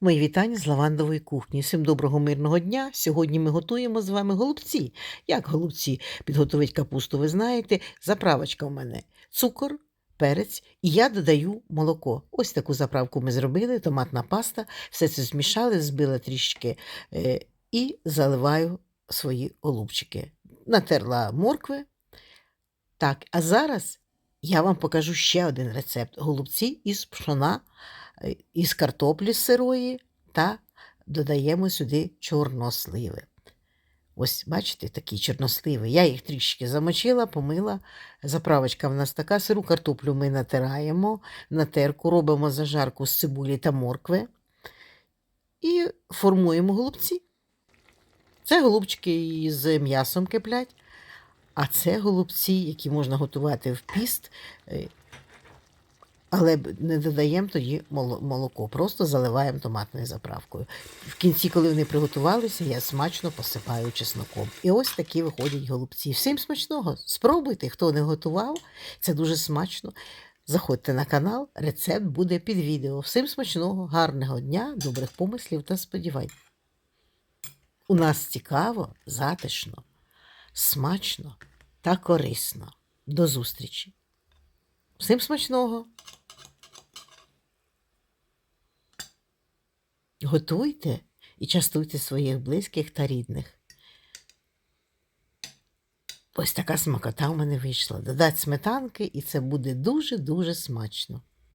Мої вітання з лавандової кухні. Всім доброго мирного дня. Сьогодні ми готуємо з вами голубці. Як голубці підготовить капусту, ви знаєте. Заправочка в мене цукор, перець і я додаю молоко. Ось таку заправку ми зробили, томатна паста, все це змішали, збила трішки е, і заливаю свої голубчики. Натерла моркви. Так, а зараз я вам покажу ще один рецепт голубці із пшона, із картоплі сирої та додаємо сюди чорносливи. Ось, бачите, такі чорносливи. Я їх трішки замочила, помила. Заправочка в нас така. Сиру картоплю ми натираємо, на терку, робимо зажарку з цибулі та моркви і формуємо голубці. Це голубчики з м'ясом киплять. А це голубці, які можна готувати в піст, е, але не додаємо тоді молоко, просто заливаємо томатною заправкою. В кінці, коли вони приготувалися, я смачно посипаю чесноком. І ось такі виходять голубці. Всім смачного! Спробуйте, хто не готував, це дуже смачно. Заходьте на канал, рецепт буде під відео. Всім смачного, гарного дня, добрих помислів та сподівань. У нас цікаво, затишно, смачно та корисно. До зустрічі. Всім смачного! Готуйте і частуйте своїх близьких та рідних. Ось така смакота в мене вийшла. Додать сметанки, і це буде дуже-дуже смачно.